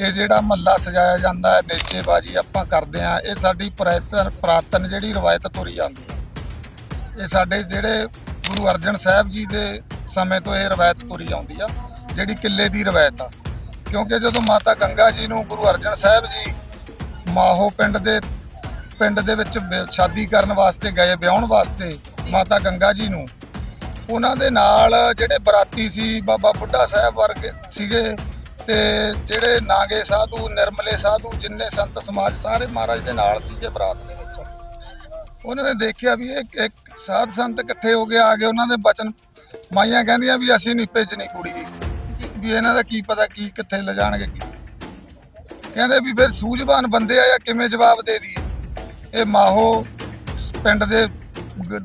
ਇਹ ਜਿਹੜਾ ਮਹੱਲਾ ਸਜਾਇਆ ਜਾਂਦਾ ਹੈ, ਨੇਚੇਬਾਜੀ ਆਪਾਂ ਕਰਦੇ ਆ ਇਹ ਸਾਡੀ ਪੁਰਾਤਨ ਪੁਰਾਤਨ ਜਿਹੜੀ ਰਵਾਇਤ ਤੁਰੀ ਜਾਂਦੀ ਹੈ। ਇਹ ਸਾਡੇ ਜਿਹੜੇ ਗੁਰੂ ਅਰਜਨ ਸਾਹਿਬ ਜੀ ਦੇ ਸਮੇਂ ਤੋਂ ਇਹ ਰਵਾਇਤ ਤੁਰੀ ਆਉਂਦੀ ਆ, ਜਿਹੜੀ ਕਿੱਲੇ ਦੀ ਰਵਾਇਤ ਆ। ਕਿਉਂਕਿ ਜਦੋਂ ਮਾਤਾ ਗੰਗਾ ਜੀ ਨੂੰ ਗੁਰੂ ਅਰਜਨ ਸਾਹਿਬ ਜੀ ਮਾਹੋ ਪਿੰਡ ਦੇ ਪਿੰਡ ਦੇ ਵਿੱਚ ਵਿ- ਸ਼ਾਦੀ ਕਰਨ ਵਾਸਤੇ ਗਏ, ਵਿਆਹਣ ਵਾਸਤੇ ਮਾਤਾ ਗੰਗਾ ਜੀ ਨੂੰ, ਉਹਨਾਂ ਦੇ ਨਾਲ ਜਿਹੜੇ ਬਰਾਤੀ ਸੀ, ਬਾਬਾ ਬੁੱਢਾ ਸਾਹਿਬ ਵਰਗੇ ਸੀਗੇ ਤੇ ਜਿਹੜੇ ਨਾਗੇ ਸਾਧੂ ਨਿਰਮਲੇ ਸਾਧੂ ਜਿੰਨੇ ਸੰਤ ਸਮਾਜ ਸਾਰੇ ਮਹਾਰਾਜ ਦੇ ਨਾਲ ਸੀਗੇ ਬਰਾਤ ਦੇ ਵਿੱਚ। ਉਹਨਾਂ ਨੇ ਦੇਖਿਆ ਵੀ ਇਹ ਇੱਕ ਸਾਧ ਸੰਤ ਇਕੱਠੇ ਹੋ ਕੇ ਆ ਗਏ ਉਹਨਾਂ ਦੇ ਬਚਨ ਮਾਈਆਂ ਕਹਿੰਦੀਆਂ ਵੀ ਅਸੀਂ ਨਹੀਂ ਭੇਜਣੀ ਕੁੜੀ। ਜੀ। ਵੀ ਇਹਨਾਂ ਦਾ ਕੀ ਪਤਾ ਕੀ ਕਿੱਥੇ ਲੈ ਜਾਣਗੇ ਕੀ। ਕਹਿੰਦੇ ਵੀ ਫਿਰ ਸੂਝਵਾਨ ਬੰਦੇ ਆ ਜਾਂ ਕਿਵੇਂ ਜਵਾਬ ਦੇ ਦਈਏ? ਇਹ ਮਾਹੋ ਪਿੰਡ ਦੇ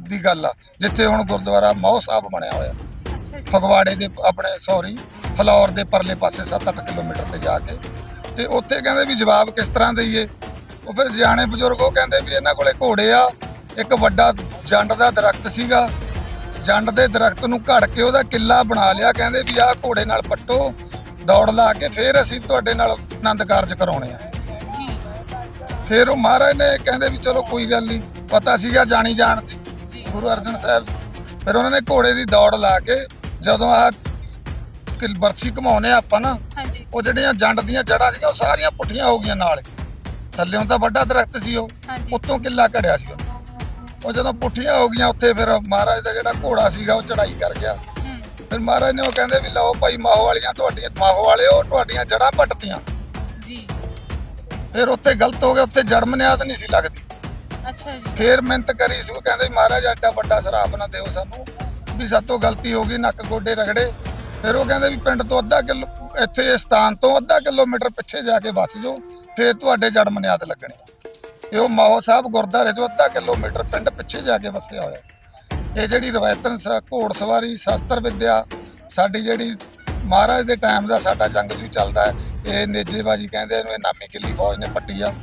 ਦੀ ਗੱਲ ਆ ਜਿੱਥੇ ਹੁਣ ਗੁਰਦੁਆਰਾ ਮਾਹੋ ਸਾਹਿਬ ਬਣਿਆ ਹੋਇਆ। ਫਗਵਾੜੇ ਦੇ ਆਪਣੇ ਸੌਰੀ ਫਲੌਰ ਦੇ ਪਰਲੇ ਪਾਸੇ 7-8 ਕਿਲੋਮੀਟਰ ਤੇ ਜਾ ਕੇ। ਤੇ ਉੱਥੇ ਕਹਿੰਦੇ ਵੀ ਜਵਾਬ ਕਿਸ ਤਰ੍ਹਾਂ ਦਈਏ? ਉਹ ਫਿਰ ਜਾਣੇ ਬਜ਼ੁਰਗ ਉਹ ਕਹਿੰਦੇ ਵੀ ਇਹਨਾਂ ਕੋਲੇ ਘੋੜੇ ਆ ਇੱਕ ਵੱਡਾ ਜੰਡ ਦਾ ਦਰਖਤ ਸੀਗਾ। ਜੰਡ ਦੇ ਦਰਖਤ ਨੂੰ ਘੜ ਕੇ ਉਹਦਾ ਕਿੱਲਾ ਬਣਾ ਲਿਆ ਕਹਿੰਦੇ ਵੀ ਆਹ ਘੋੜੇ ਨਾਲ ਪੱਟੋ ਦੌੜ ਲਾ ਕੇ ਫਿਰ ਅਸੀਂ ਤੁਹਾਡੇ ਨਾਲ ਆਨੰਦ ਕਾਰਜ ਕਰਾਉਣੇ ਆ। ਫਿਰ ਉਹ ਮਹਾਰਾਜ ਨੇ ਕਹਿੰਦੇ ਵੀ ਚਲੋ ਕੋਈ ਗੱਲ ਨਹੀਂ ਪਤਾ ਸੀਗਾ ਜਾਣੀ ਜਾਣ ਸੀ ਗੁਰੂ ਅਰਜਨ ਸਾਹਿਬ ਫਿਰ ਉਹਨਾਂ ਨੇ ਘੋੜੇ ਦੀ ਦੌੜ ਲਾ ਕੇ ਜਦੋਂ ਆ ਕਿ ਬਰਛੀ ਘਮਾਉਨੇ ਆਪਾਂ ਨਾ ਹਾਂਜੀ। ਉਹ ਜਿਹੜੀਆਂ ਜੰਡ ਦੀਆਂ ਜੜਾਂ ਸੀਗੀਆਂ ਉਹ ਸਾਰੀਆਂ ਪੁੱਠੀਆਂ ਹੋ ਗਈਆਂ ਨਾਲ। ਥੱਲੇੋਂ ਤਾਂ ਵੱਡਾ ਦਰਖਤ ਸੀ ਉਹ ਹਾਂਜੀ। ਉੱਤੋਂ ਕਿੱਲਾ ਘੜਿਆ ਸੀ ਉਹ। ਉਹ ਜਦੋਂ ਪੁੱਠੀਆਂ ਹੋ ਗਈਆਂ ਉੱਥੇ ਫਿਰ ਮਹਾਰਾਜ ਦਾ ਜਿਹੜਾ ਘੋੜਾ ਸੀਗਾ ਉਹ ਚੜਾਈ ਕਰ ਗਿਆ। ਹੂੰ। ਫਿਰ ਮਹਾਰਾਜ ਨੇ ਉਹ ਕਹਿੰਦੇ ਵੀ ਲਓ ਭਾਈ ਮਾਹੋ ਵਾਲੀਆਂ ਤੁਹਾਡੀਆਂ ਮਾਹੋ ਵਾਲਿਓ ਤੁਹਾਡੀਆਂ ਜੜਾਂ ਪੱਟਤੀਆਂ। ਜੀ। ਫਿਰ ਉੱਥੇ ਗਲਤ ਹੋ ਗਿਆ ਉੱਥੇ ਜੜ ਮਨਿਆਦ ਨਹੀਂ ਸੀ ਲੱਗਦੀ। ਅੱਛਾ ਜੀ। ਫੇਰ ਮਿਹਨਤ ਕਰੀ ਸੀ ਉਹ ਕਹਿੰਦੇ ਮਹਾਰਾਜ ਐਡਾ ਵੱਡਾ ਸ਼ਰਾਬ ਨਾ ਦਿਓ ਸਾਨੂੰ। ਵੀ ਸਾਤੋਂ ਗਲਤੀ ਹੋ ਗਈ, ਨੱਕ ਗੋਡੇ ਰਗੜੇ। ਫਿਰ ਉਹ ਕਹਿੰਦੇ ਵੀ ਪਿੰਡ ਤੋਂ ਅੱਧਾ ਕਿਲੋ, ਇੱਥੇ ਇਸ ਸਥਾਨ ਤੋਂ ਅੱਧਾ ਕਿਲੋਮੀਟਰ ਪਿੱਛੇ ਜਾ ਕੇ ਵਸ ਜਾਓ, ਫਿਰ ਤੁਹਾਡੇ ਜੜ ਮਨਿਆਦ ਲੱਗਣੀ ਇਹ ਉਹ ਮਾਹੋ ਸਾਹਿਬ ਗੁਰਦਾਰੇ ਤੋਂ ਅੱਧਾ ਕਿਲੋਮੀਟਰ ਪਿੰਡ ਪਿੱਛੇ ਜਾ ਕੇ ਵਸਿਆ ਹੋਇਆ। ਇਹ ਜਿਹੜੀ ਰਵਾਇਤਨ ਸ- ਘੋੜ ਸਵਾਰੀ, ਸ਼ਾਸਤਰ ਵਿਦਿਆ, ਸਾਡੀ ਜਿਹੜੀ ਮਹਾਰਾਜ ਦੇ ਟਾਈਮ ਦਾ ਸਾਡਾ ਜੰਗ ਜੰਗਜੂ ਚੱਲਦਾ ਹੈ, ਇਹ ਨੇਜੇਬਾਜੀ ਕਹਿੰਦੇ ਇਹਨੂੰ ਇਹ ਨਾਮੀ ਕਿੱਲੀ ਫੌਜ ਨੇ ਪੱਟੀ ਆ।